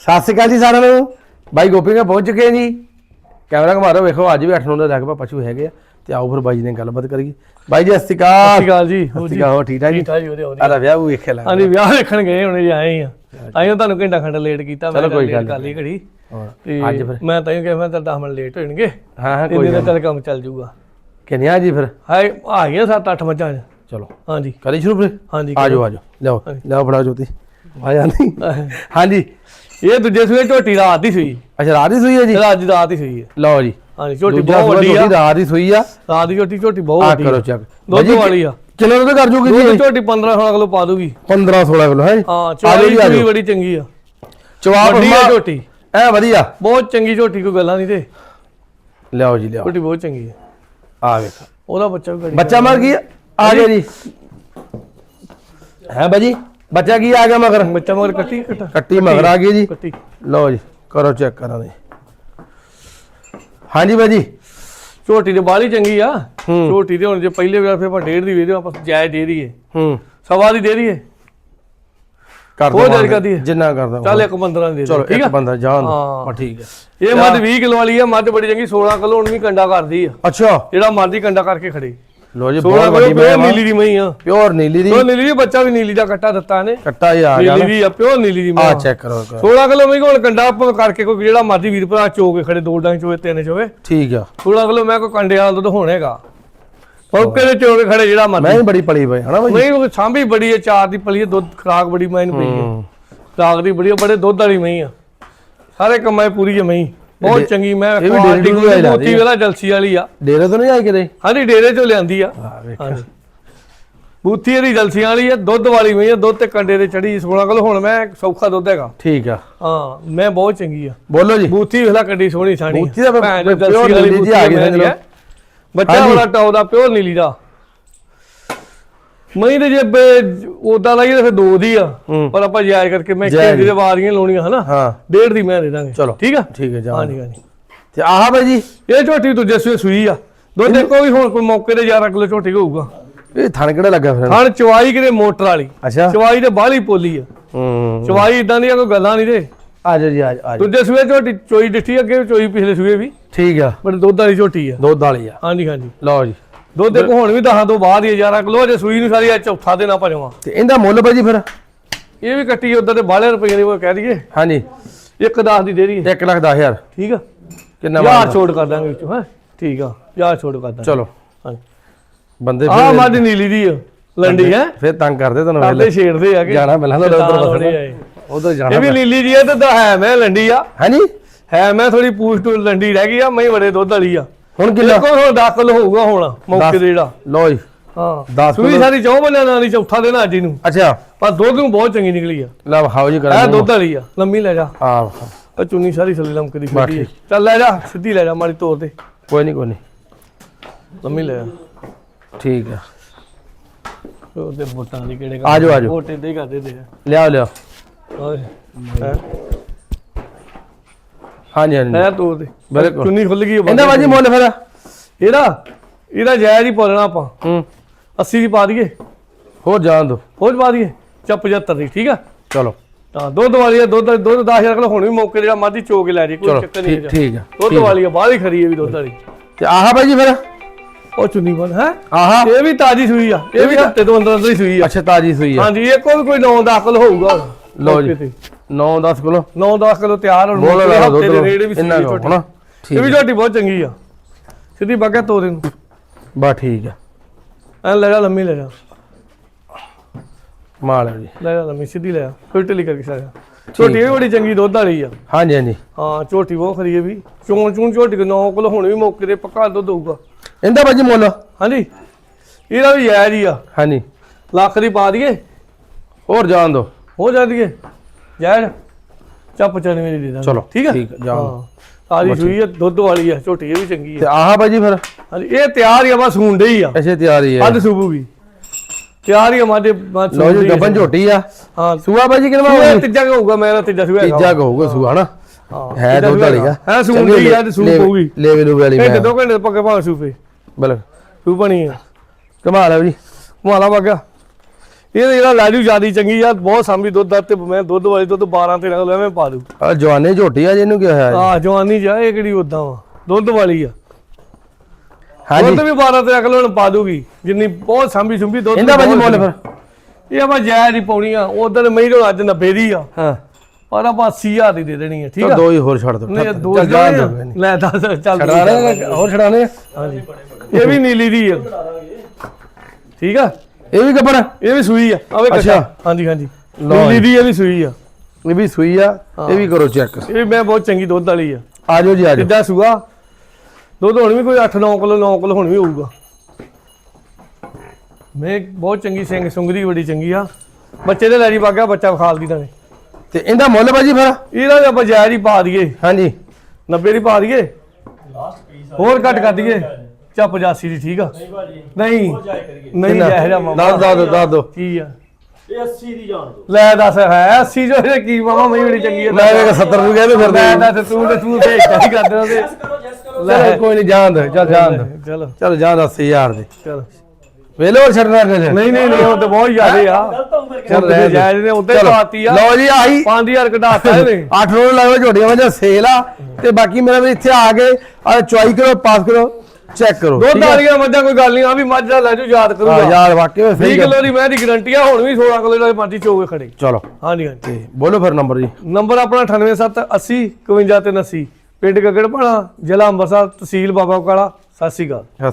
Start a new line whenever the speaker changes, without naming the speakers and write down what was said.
ਸਤਿ ਸ਼੍ਰੀ ਅਕਾਲ ਜੀ ਸਾਰਿਆਂ ਨੂੰ। ਬਾਈ ਗੋਪੀ ਕੇ ਪਹੁੰਚ ਚੁੱਕੇ ਆ ਜੀ। ਕੈਮਰਾ ਘੁਮਾ ਰਹੇ ਵੇਖੋ ਅੱਜ ਵੀ 8 9 ਦਾ ਲਗਭਗ ਪਸ਼ੂ ਹੈਗੇ ਆ। ਤੇ ਆਓ ਫਿਰ ਬਾਈ ਜੀ ਨੇ ਗੱਲਬਾਤ ਕਰੀਏ। ਬਾਈ ਜੀ ਸਤਿ ਸ਼੍ਰੀ ਅਕਾਲ।
ਸਤਿ ਸ਼੍ਰੀ ਅਕਾਲ ਜੀ।
ਸਤਿ ਸ਼੍ਰੀ ਅਕਾਲ ਹੋਰ ਠੀਕ ਠਾਕ ਜੀ?
ਠੀਕ ਠਾਕ ਜੀ
ਵਿਆਹ ਉਹ ਵੇਖਿਆ ਲੱਗ
ਹਾਂਜੀ ਵਿਆਹ ਵੇਖਣ ਗਏ ਹੁਣੇ ਜੀ ਆਏ ਆ। ਆਇਓ ਤੁਹਾਨੂੰ ਘੰਟਾ ਖੰਡ ਲੇਟ ਕੀਤਾ ਮੈਂ
ਗੱਲ
ਘੜੀ।
ਹਾਂ
ਤੇ
ਅੱਜ ਫਿਰ?
ਮੈਂ ਤਾਂ ਇਹ ਕਿਹਾ ਮੈਂ ਤਾਂ 10 ਮਿੰਟ ਲੇਟ ਹੋਣਗੇ
ਹਾਂ ਹਾਂ ਕੋਈ ਗੱਲ
ਚੱਲ ਕੰਮ ਚੱਲ ਜਾਊਗਾ।
ਕਿੰਨਿਆ ਜੀ ਫਿਰ?
ਹਾਏ ਆ ਗਈਆਂ 7-8 ਮੱਝਾਂ
ਚਲੋ।
ਹਾਂਜੀ।
ਕਰੀ ਸ਼ੁਰੂ ਫਿਰ?
ਹਾਂਜੀ
ਆਜੋ ਆਜੋ ਲਿਆਓ ਲਿਆਓ ਫੜਾ ਜੋਤੀ। ਆ ਜਾਂਦੀ। ਹਾਂਜੀ।
ਇਹ ਦੂਜੇ ਸੂਏ ਝੋਟੀ ਰਾਤ ਦੀ ਸੂਈ।
ਅੱਛਾ ਰਾਤ ਦੀ ਸੂਈ ਹੈ ਜੀ?
ਰਾਤ ਦੀ ਰਾਤ ਹੀ ਸੂਈ ਹੈ।
ਲਓ ਜੀ।
ਹਾਂਜੀ ਝੋਟੀ ਬਹੁਤ ਵੱਡੀ ਆ।
ਝੋਟੀ ਰਾਤ ਦੀ ਸੂਈ ਆ।
ਰਾਤ ਦੀ ਝੋਟੀ ਝੋਟੀ ਬਹੁਤ
ਆ
ਵੱਡੀ
ਕਰੋ
ਆ
ਚੱਕ
ਦੁੱਧ ਵਾਲੀ ਆ।
ਕਿਲੋ ਦੁੱਧ ਕਰ ਜੂਗੀ ਜੀ?
ਝੋਟੀ 15-16 ਕਿਲੋ ਪਾ ਦੂਗੀ।
15 16 ਕਿਲੋ ਹੈ?
ਹਾਂ
ਆ ਆ ਜਾਓ।
ਬੜੀ ਚੰਗੀ ਆ।
ਚਵਾਪ
ਵੱਡੀ ਆ ਝੋਟੀ।
ਐ ਵਧੀਆ।
ਬਹੁਤ ਚੰਗੀ ਝੋਟੀ ਕੋਈ ਗੱਲਾਂ ਨਹੀਂ ਤੇ।
ਲਿਆਓ ਜੀ ਲਿਆਓ।
ਝੋਟੀ ਬਹੁਤ ਚੰਗੀ ਹੈ
ਆ ਵੇਖ।
ਉਹਦਾ ਬੱਚਾ ਵੀ
ਬੱਚਾ ਮਰ ਗਿਆ? ਆ ਗਿਆ ਜੀ। ਹੈ ਬਾਜੀ? ਬੱਚਾ ਕੀ ਆ ਗਿਆ ਮਗਰ?
ਬੱਚਾ ਮਗਰ ਕੱਟੀ ਕੱਟਾ।
ਕੱਟੀ ਮਗਰ ਆ ਗਈ ਜੀ।
ਕੱਟੀ।
ਲਓ ਜੀ ਕਰੋ ਚੈੱਕ ਕਰਾਂ ਦੇ ਹਾਂਜੀ ਬਾਜੀ।
ਝੋਟੀ ਤੇ ਬਾਲੀ ਚੰਗੀ ਆ। ਝੋਟੀ ਤੇ ਹੁਣ ਜੇ ਪਹਿਲੇ ਵਾਰ ਫਿਰ ਆਪਾਂ ਡੇਢ ਦੀ ਵੇਚਦੇ ਆਪਾਂ ਜਾਇਜ਼ ਦੇ ਦਈਏ।
ਹੂੰ।
ਸਵਾ ਦੀ ਦੇ ਦਈਏ।
ਕਰ ਦੋ
ਜਾਇਜ਼ ਕਰ ਦਈਏ।
ਜਿੰਨਾ ਕਰਦਾ
ਚੱਲ ਇੱਕ 15 ਦੇ
ਚਲੋ
ਦੇ ਠੀਕ
ਇੱਕ ਬੰਦਾ ਜਾਣ ਦੋ
ਹਾਂ।
ਹਾਂ ਠੀਕ ਹੈ।
ਇਹ ਮੱਝ 20 ਕਿਲੋ ਵਾਲੀ ਆ ਮੱਝ ਬੜੀ ਚੰਗੀ 16 ਕਿਲੋ ਹੁਣ ਵੀ ਕੰਡਾ ਕਰਦੀ ਆ।
ਅੱਛਾ।
ਜਿਹੜਾ ਮਰਦੀ ਕੰਡਾ ਕਰਕੇ ਖੜੇ।
ਲੋ ਜੀ
16
ਬਹੁਤ ਵੱਡੀ ਮੈਂ
ਨੀਲੀ ਦੀ ਮਈ ਆ।
ਪਿਓਰ ਨੀਲੀ ਦੀ।
ਉਹ ਨੀਲੀ ਦੀ ਬੱਚਾ ਵੀ ਨੀਲੀ ਦਾ ਕੱਟਾ ਦਿੱਤਾ ਇਹਨੇ
ਕੱਟਾ ਹੀ ਆ ਗਿਆ
ਨੀਲੀ ਦੀ ਆ ਪਿਓਰ ਨੀਲੀ ਦੀ
ਆ।
ਮਾਂ
ਚੈੱਕ ਕਰੋ ਕਰੋ।
16 ਕਿਲੋ ਮੈਂ ਕੋਲ ਕੰਡਾ ਕਰਕੇ ਕੋਈ ਜਿਹੜਾ ਮਰਦੀ ਵੀਰ ਭਰਾ ਚੋ ਕੇ ਖੜੇ ਦੋ ਡਾਂ ਚੋਏ ਤਿੰਨ ਚੋਏ
ਠੀਕ ਆ।
16 ਕਿਲੋ ਮੈਂ ਕੋਈ ਕੰਡੇ ਵਾਲਾ ਦੁੱਧ ਹੋਣੇਗਾ। ਮੌਕੇ ਦੇ ਚੋ ਕੇ ਖੜੇ ਜਿਹੜਾ
ਮੈਂ
ਮਰਦੀ
ਵੀ ਬੜੀ ਪਲੀ ਪਈ ਹਨਾ ਬਾਈ?
ਨਹੀਂ ਉਹ ਸਾਂਭੀ ਬੜੀ ਹੈ ਚਾਰ ਦੀ ਪਲੀ ਹੈ ਦੁੱਧ ਖਰਾਕ ਬੜੀ ਮੈਂ ਇਹਨੂੰ ਪਈ ਹੈ। ਖਰਾਕ ਦੀ ਬੜੀ ਬੜੇ ਦੁੱਧ ਵਾਲੀ ਮਈ ਆ। ਸਾਰੇ ਕੰਮਾਂ ਪੂਰੀ ਹੈ ਮਈ ਬਹੁਤ ਚੰਗੀ ਮੈਂ
ਵੀ
ਕੁਆਲਿਟੀ
ਡੇਢ ਕਿੱਲੋ ਹੀ
ਮੋਤੀ ਵਾਲਾ ਜਲਸੀ ਵਾਲੀ ਆ।
ਡੇਰੇ ਤੋਂ ਨਹੀਂ ਆਈ ਕਿਤੇ?
ਹਾਂਜੀ ਡੇਰੇ ਚੋਂ ਲਿਆਂਦੀ ਆ।
ਆ ਵੇਖ।
ਹਾਂਜੀ। ਬੂਥੀ ਇਹਦੀ ਜਲਸੀਆਂ ਵਾਲੀ ਹੈ ਦੁੱਧ ਵਾਲੀ ਮਈ ਹੈ ਦੁੱਧ ਤੇ ਕੰਡੇ ਤੇ ਚੜੀ 16 ਕਿਲੋ ਹੁਣ ਮੈਂ ਸੌਖਾ ਦੁੱਧ ਹੈਗਾ।
ਠੀਕ ਆ।
ਹਾਂ ਮੈਂ ਬਹੁਤ ਚੰਗੀ ਆ।
ਬੋਲੋ ਜੀ।
ਬੂਥੀ ਵੇਲਾ ਕੱਡੀ ਸੋਹਣੀ ਸਾਣੀ
ਬੂਥੀ ਤਾਂ
ਦੀ
ਨੀਲੀ ਆ ਗਈ
ਮੈਂ
ਸਮਝ ਲਓ।
ਹੈ। ਬੱਚਾ
ਹਾਂਜੀ।
ਬੜਾ ਟੌਪ ਦਾ ਪਿਓਰ ਨੀਲੀ ਦਾ। ਮਈ ਦੇ ਜੇ ਉਦਾਂ ਲਾਈਏ ਤਾਂ ਫਿਰ ਦੋ ਦੀ ਆ। ਪਰ ਆਪਾਂ ਜਾਇਜ਼ ਕਰਕੇ ਮੈਂ
ਜਾਇਜ਼।
ਕਿਹਦੇ ਵਾਰੀਆਂ ਲਾਉਣੀਆਂ ਹਨਾ?
ਹਾਂ।
ਡੇਢ ਦੀ ਮੈਂ ਦੇ ਦਾਂਗੇ।
ਚਲੋ।
ਠੀਕ ਆ?
ਠੀਕ ਹੈ ਜਾਨ
ਹਾਂਜੀ ਹਾਂਜੀ।
ਤੇ ਆਹ ਬਾਈ ਜੀ।
ਇਹ ਝੋਟੀ ਦੂਜੇ ਸੂਏ ਸੂਈ ਆ। ਦੁੱਧ ਵੀ ਹੁਣ ਕੋਈ ਮੌਕੇ ਤੇ 11 ਕਿਲੋ ਝੋਟੀ ਹੋਊਗਾ।
ਇਹ ਥਣ ਕਿਹੜਾ ਲੱਗਾ ਫਿਰ?
ਹਣ ਚਵਾਈ ਕਿਤੇ ਮੋਟਰ ਵਾਲੀ।
ਅੱਛਾ।
ਚਵਾਈ ਤੇ ਬਾਹਲੀ ਪੋਲੀ ਆ।
ਹੂੰ
ਚਵਾਈ ਇਦਾਂ ਦੀਆਂ ਕੋਈ ਗੱਲਾਂ ਨਹੀਂ ਤੇ।
ਆ ਜਾ ਜੀ ਆ ਜਾ, ਆ ਜਾ
ਦੂਜੇ ਸੂਏ ਝੋਟੀ ਚੋਈ ਡਿੱਠੀ ਅੱਗੇ ਚੋਈ ਪਿਛਲੇ ਸੂਏ ਵੀ।
ਠੀਕ ਆ।
ਬੜੇ ਦੁੱਧ ਵਾਲੀ ਝੋਟੀ ਆ।
ਦੁੱਧ ਵਾਲੀ ਆ।
ਹਾਂਜੀ ਹਾਂਜੀ।
ਲਓ ਜੀ।
ਦੁੱਧ ਦੇਖੋ ਹੁਣ ਵੀ ਦਹਾਂ ਤੋਂ ਬਾਅਦ ਹੀ 11 ਕਿਲੋ ਜੇ ਸੂਈ ਨੂੰ ਸਾਰੀ ਆ ਚੌਥਾ ਦੇਣਾ ਭਜਵਾ
ਤੇ ਇਹਦਾ ਮੁੱਲ ਬਾਈ ਜੀ ਫਿਰ?
ਇਹ ਵੀ ਕੱਟੀ ਉਧਰ ਤੇ ਬਾਲੇ ਰੁਪਏ ਦੀ ਉਹ ਕਹਿ ਦਈਏ।
ਹਾਂਜੀ।
ਇੱਕ 10 ਦੀ ਦੇ ਰਹੀ
1 ਲੱਖ 10000
ਠੀਕ ਆ?
ਕਿੰਨਾ
ਯਾਰ? ਛੋੜ ਕਰ ਦਾਂਗੇ ਵਿੱਚੋਂ ਹੈ? ਠੀਕ ਆ ਯਾਰ ਛੋੜ ਕਰ ਦਾਂਗੇ।
ਚਲੋ।
ਹਾਂਜੀ।
ਬੰਦੇ ਫਿਰ
ਮੱਝ ਨੀਲੀ ਦੀ ਆ ਲੰਡੀ ਹੈ?
ਫਿਰ ਤੰਗ ਕਰਦੇ ਤੁਹਾਨੂੰ
ਕਰਦੇ ਛੇੜਦੇ ਆ ਕਿ।
ਜਾਣਾ ਪਹਿਲਾਂ ਤਾਂ ਉਧਰ ਬਸਣਾ
ਆ।
ਉਧਰ ਜਾਣਾ
ਇਹ ਵੀ ਨੀਲੀ ਜੀ ਆ ਤੇ ਹੈ ਮੈਂ ਲੰਡੀ ਆ।
ਹਾਂਜੀ।
ਹੈ ਮੈਂ ਥੋੜੀ ਪੂਛ ਲੰਡੀ ਰਹਿ ਗਈ ਆ ਮੈਂ ਬੜੇ ਦੁੱਧ ਵਾਲੀ ਆ।
ਹੁਣ ਕਿੰਨਾ
ਦੇਖੋ ਹੁਣ ਦਾਖਲ ਹੋਊਗਾ ਹੁਣ ਮੌਕੇ ਤੇ ਜਿਹੜਾ।
ਲਓ ਜੀ
ਹਾਂ।
ਦਸ
ਸੂਈ ਸਾਰੀ ਚੌ ਬੰਨਿਆ ਨਾਲ ਹੀ ਚੌਥਾ ਦਿਨ ਅੱਜ ਨੂੰ
ਅੱਛਾ।
ਪਰ ਦੁੱਧ ਨੂੰ ਬਹੁਤ ਚੰਗੀ ਨਿਕਲੀ ਆ।
ਲਓ ਹਾਓ ਜੀ
ਇਹ
ਕਰਾਂ
ਦੁੱਧ ਵਾਲੀ ਆ ਲੰਮੀ ਲੈ ਜਾ।
ਆ
ਆ ਚੁੰਨੀ ਸਾਰੀ ਥੱਲੇ ਲਮਕਦੀ
ਬਸ
ਫਿਰਦੀ ਚੱਲ ਲੈ ਜਾ ਸਿੱਧੀ ਲੈ ਜਾ ਮਾੜੀ ਤੋਰ ਤੇ।
ਕੋਈ ਨਹੀਂ ਕੋਈ ਨਹੀਂ
ਲੰਮੀ ਲੈ ਜਾ।
ਠੀਕ ਆ।
ਉਹਦੇ ਬੋਟਾਂ ਦੀ ਕਿਹੜੇ
ਆ ਜਾਓ, ਆ। ਜਾਓ।
ਬੋਟੇ ਦੇ ਕਰਦੇ ਦੇ
ਲਿਆਓ ਲਿਆਓ।
ਓਏ ਹੈਂ?
ਹਾਂਜੀ ਹਾਂਜੀ।
ਲੈ ਤੋਰ ਦੇ
ਬਿਲਕੁਲ।
ਚੁੰਨੀ ਖੁੱਲ ਗਈ
ਇਹਦਾ ਬਾਜੀ ਮੁੱਲ ਫਿਰ?
ਇਹਦਾ ਇਹਦਾ ਜਾਇਜ਼ ਹੀ ਪਾਲਣਾ ਆਪਾਂ।
ਹੂੰ।
80 ਦੀ ਪਾ ਦਈਏ।
ਹੋਰ ਜਾਣ ਦੋ।
ਹੋਰ ਪਾ ਦਈਏ। ਚਾ 75 ਦੀ ਠੀਕ ਆ?
ਚਲੋ।
ਹਾਂ ਦੁੱਧ ਵਾਲੀ ਆ ਦੁੱਧ ਦੁੱਧ 10000 ਕਿਲੋ ਹੁਣ ਵੀ ਮੌਕੇ ਜਿਹੜਾ ਮਰਜ਼ੀ ਚੋ ਕੇ ਲੈ ਜੀ ਕੋਈ ਚੱਕਰ ਨਹੀਂ
ਠੀਕ ਠੀਕ ਆ
ਦੁੱਧ ਵਾਲੀ ਆ। ਬਾਹਰ ਹੀ ਖਰੀ ਹੈ ਵੀ ਦੁੱਧ ਵਾਲੀ।
ਤੇ ਆਹ ਬਾਈ ਜੀ ਫਿਰ?
ਉਹ ਚੁੰਨੀ ਬਣ ਹੈ?
ਆਹਾ।
ਇਹ ਵੀ ਤਾਜੀ ਸੂਈ ਆ। ਇਹ ਵੀ ਹਫ਼ਤੇ ਤੋਂ ਅੰਦਰ ਅੰਦਰ ਹੀ ਸੂਈ ਆ।
ਅੱਛਾ ਤਾਜੀ ਸੂਈ ਆ।
ਹਾਂਜੀ ਇਹ ਕੋਈ ਕੋਈ 9 ਦਾਖਲ ਹੋਊਗਾ।
ਲਓ ਜੀ। 9 10 ਕਿਲੋ
9-10 ਕਿਲੋ ਤਿਆਰ ਹੁਣ
ਬੋਲ ਲਾ
ਹਫ਼ਤੇ ਦੇ
ਦੁੱਧ
ਨੇੜੇ ਵੀ
ਇੰਨਾ ਕੁ
ਇਹ ਵੀ ਝੋਟੀ ਬਹੁਤ ਚੰਗੀ ਆ। ਸਿੱਧੀ ਬਾਗਾ ਤੋਰੇ ਨੂੰ
ਬਾ ਠੀਕ ਆ।
ਐ ਲੈ ਜਾ ਲੰਮੀ ਲੈ ਜਾ।
ਮਾਲ ਜੀ।
ਲੈ ਜਾ ਲੰਮੀ ਸਿੱਧੀ ਲੈ ਜਾ। ਕੋਈ ਢਿੱਲੀ ਕਰਕੇ ਸਾਰਾ ਝੋਟੀ ਵੀ ਬੜੀ ਚੰਗੀ ਦੁੱਧ ਵਾਲੀ ਆ।
ਹਾਂਜੀ ਹਾਂਜੀ।
ਹਾਂ ਝੋਟੀ ਬਹੁਤ ਖਰੀ ਹੈ ਵੀ। ਚੋਣ ਚੂਣ ਝੋਟੀ ਕੋ 9 ਕਿਲੋ ਹੁਣ ਵੀ ਮੌਕੇ ਤੇ ਪੱਕਾ ਦੁੱਧ ਹੋਊਗਾ।
ਇਹਦਾ ਬਾਜੀ ਮੁੱਲ?
ਹਾਂਜੀ। ਇਹਦਾ ਵੀ ਜਾਇਜ਼ ਹੀ ਆ।
ਹਾਂਜੀ।
ਲੱਖ ਦੀ ਪਾ ਦਈਏ।
ਹੋਰ ਜਾਣ ਦੋ
ਹੋ ਜਾ ਦਈਏ। ਜਾਇਜ਼ ਚਾ 95 ਦੀ ਦੇ ਦਾਂਗੇ
ਚਲੋ,
ਠੀਕ ਆ?
ਠੀਕ।
ਹਾਂ। ਤਾਜੀ ਸੂਈ ਆ ਦੁੱਧ ਵਾਲੀ ਆ ਝੋਟੀ ਇਹ ਵੀ ਚੰਗੀ
ਤੇ
ਆ
ਆਹ ਬਾਜੀ ਫਿਰ?
ਹਾਂਜੀ ਇਹ ਤਿਆਰ ਹੀ ਆ ਬਸ ਹੁੰਡੇ ਹੀ ਆ।
ਐਸੇ ਤਿਆਰੀ ਹੈ
ਅੱਧ ਸੂਬੂਗੀ ਤਿਆਰ ਹੀ ਆ ਮਾਦੇ ਬਾਅਦ
ਲਓ ਜੀ ਗੱਬਨ ਝੋਟੀ ਆ।
ਹਾਂ।
ਸੂਆ ਬਾਜੀ ਕਿੰਨਾ
ਸੂਆ ਤੀਜਾ ਕੁ ਹੋਊਗਾ ਮੇਰਾ ਤੀਜਾ ਸੂਆ ਹੈਗਾ
ਤੀਜਾ ਕਹੂਗਾ ਸੂਆ ਹਨਾ?
ਹਾਂ,
ਹੈ
ਤੀਜਾ
ਦੁੱਧ ਵਾਲੀ ਆ।
ਹੈਗਾ। ਹੈ ਸੂਣ ਦੀ ਆ ਤੇ ਸੂਪ ਹੋਊਗੀ।
ਲੈਵੇ ਲੂ ਵਾਲੀ ਮੈਂ।
ਦੋ ਘੰਟੇ ਪੱਕੇ ਭਾਵੇਂ ਸੂਪੇ।
ਬਲ
ਬਣੀ ਆ।
ਕਮਾਲ ਹੈ ਜੀ
ਮਾਲਾ ਵਗਾ ਇਹ ਜਿਹੜਾ ਲਾਜੂ ਜਿਆਦੀ ਚੰਗੀ ਆ ਬਹੁਤ ਸਾਂਭੀ ਦੁੱਧ ਆ ਤੇ ਮੈਂ ਦੁੱਧ ਵਾਲੀ ਦੁੱਧ 12 13 ਕਿਲੋ ਐਵੇਂ ਪਾ ਦੂ
ਆ ਜਵਾਨੇ ਝੋਟੀ ਆ ਜਿਹਨੂੰ ਕੀ ਹੋਇਆ ਜੀ?
ਆ ਜਵਾਨੀ ਜਾ ਇਹ ਕਿਹੜੀ ਉਦਾਂ ਵਾ? ਦੁੱਧ ਵਾਲੀ ਆ।
ਹਾਂਜੀ।
ਦੁੱਧ ਵੀ 12 13 ਕਿਲੋ ਹੁਣ ਪਾ ਦੂਗੀ ਜਿੰਨੀ ਬਹੁਤ ਸਾਂਭੀ ਸੁੰਭੀ ਦੁੱਧ
ਇਹਦਾ
ਬਹੁਤ
ਮੁੱਲ ਫਿਰ?
ਇਹ ਆਪਾਂ ਜਾਇਜ਼ ਹੀ ਪਾਉਣੀ ਆ ਉਧਰ ਮਹੀਂ ਅੱਜ 90 ਦੀ ਆ।
ਹਾਂ।
ਪਰ ਆਪਾਂ 80000 ਦੀ ਦੇ ਦੇਣੀ ਆ ਠੀਕ
ਤਾਂ
ਆ?
ਦੋ ਹੀ ਹੋਰ ਛੱਡ ਦੋ
ਨਹੀਂ ਦੋ। ਲੈ ਦੱਸ ਚੱਲ
ਛਡਾਣੇ ਹੋਰ ਛਡਾਣੇ
ਹਾਂਜੀ। ਇਹ ਵੀ ਨੀਲੀ ਦੀ ਆ। ਠੀਕ ਆ?
ਇਹ ਵੀ ਗੱਬਰ
ਇਹ ਵੀ ਸੂਈ ਆ। ਆਵੇ
ਅੱਛਾ।
ਕੱਚਾ ਹਾਂਜੀ ਹਾਂਜੀ। ਨੀਲੀ
ਜੀ।
ਦੀ ਇਹ ਵੀ ਸੂਈ ਆ।
ਇਹ ਵੀ ਸੂਈ ਆ। ਇਹ ਵੀ ਕਰੋ ਚੈੱਕ।
ਇਹ ਵੀ ਮੈਂ ਬਹੁਤ ਚੰਗੀ ਦੁੱਧ ਵਾਲੀ ਆ।
ਆਜੋ ਜੀ ਆਜੋ
ਕਿੱਦਾਂ ਸੂਆ? ਦੁੱਧ ਹੁਣ ਵੀ ਕੋਈ 8-9 ਕਿਲੋ 9 ਕਿਲੋ ਹੁਣ ਵੀ ਹੋਊਗਾ। ਮੈਂ ਬਹੁਤ ਚੰਗੀ ਸਿੰਘ ਸੁੰਗਦੀ ਬੜੀ ਚੰਗੀ ਆ। ਬੱਚੇ ਦੇ ਲੈ ਜੀ ਬਾਗਾ ਬੱਚਾ ਖਾਲ ਦੀ ਤਾਂ
ਤੇ ਇਹਦਾ ਮੁੱਲ ਭਾਜੀ ਫਿਰ?
ਇਹਦਾ ਵੀ ਆਪਾਂ ਜਾਇਜ਼ ਹੀ ਪਾ ਦਈਏ।
ਹਾਂਜੀ।
90 ਦੀ ਪਾ ਦਈਏ। ਹੋਰ ਘੱਟ ਕਰ ਦਈਏ। ਚਾ 85 ਦੀ ਠੀਕ ਆ? ਨਹੀਂ ਨਹੀਂ।
ਕਿੰਨਾ?
ਜਾਇਜ਼ ਆ ਮਾਮਾ
ਦੱਸ ਦੱਸ ਦੱਸ ਦੋ।
ਕੀ ਆ?
ਇਹ 80 ਦੀ ਜਾਣ ਦੋ
ਲੈ ਦੱਸ ਹੈ 80 ਜੋ ਇਹ ਕੀ ਮਾਮਾ ਮੈਂ ਬੜੀ ਚੰਗੀ ਆ
ਮੈਂ ਵੇਖ 70 ਨੂੰ ਕਹਿੰਦੇ ਫਿਰਦੇ
ਲੈ ਦੱਸ ਤੂੰ ਤੇ ਤੂੰ ਤੇ ਹੀ ਕਰਦੇ ਉਹਦੇ।
ਕਰੋ ਜੈਸ ਕਰੋ।
ਕੋਈ ਨਹੀਂ ਜਾਣ ਦੇ ਚੱਲ ਜਾਣ ਦੇ।
ਚਲੋ।
ਚੱਲ ਜਾ 10000 ਦੇ।
ਚਲੋ।
ਵੇਲੇ ਹੋਰ ਛੱਡਣਾ ਕਿ
ਨਹੀਂ ਨਹੀਂ ਨਹੀਂ ਉਹ ਤੇ ਬਹੁਤ ਜ਼ਿਆਦੇ ਆ।
ਗਲਤ
ਚੱਲ ਰਹਿ ਦੇ।
ਜਾਇਜ਼ ਨੇ ਉੱਤੇ
ਚਲੋ,
ਪਾਤੀ ਆ।
ਲਓ ਜੀ ਆਹੀ।
5000 ਘਟਾਤਾ ਇਹਨੇ।
8 ਰੋਲ ਲੱਗੋ ਝੋਟੀਆਂ ਵਜਾ ਸੇਲ ਆ। ਤੇ ਬਾਕੀ ਮੇਰਾ ਵੀ ਇੱਥੇ ਆ ਕੇ ਆ ਚੁਆਈ ਕਰੋ ਪਾਸ ਕਰੋ। ਚੈੱਕ ਕਰੋ
ਦੁੱਧ? ਵਾਲੀਆਂ ਮੱਝਾਂ ਕੋਈ ਗੱਲ ਨਹੀਂ ਆ ਵੀ ਮੱਝ ਦਾ ਲੈ ਜੂ ਯਾਦ
ਹਾਂ
ਕਰੂਗਾ
ਯਾਰ ਵਾਕਈ
20
ਸਹੀ ਗੱਲ।
ਕਿਲੋ ਦੀ ਮੈਂ ਦੀ ਗਾਰੰਟੀ ਆ ਹੁਣ ਵੀ 16 ਕਿਲੋ ਦਾ ਮਰਜ਼ੀ ਚੋਗੇ ਖੜੇ।
ਚਲੋ।
ਹਾਂਜੀ ਹਾਂਜੀ।
ਤੇ ਬੋਲੋ ਫਿਰ ਨੰਬਰ ਜੀ।
ਨੰਬਰ ਆਪਣਾ 98780 51 ਤੇ 80 ਪਿੰਡ ਗਗੜਪਾਣਾ ਜ਼ਿਲ੍ਹਾ ਅੰਮ੍ਰਿਤਸਰ ਤਹਿਸੀਲ ਬਾਬਾ ਕਾਲਾ ਸਤਿ ਸ਼੍ਰੀ ਅਕਾਲ।
ਸਤਿ ਸ਼੍ਰੀ ਅਕਾਲ।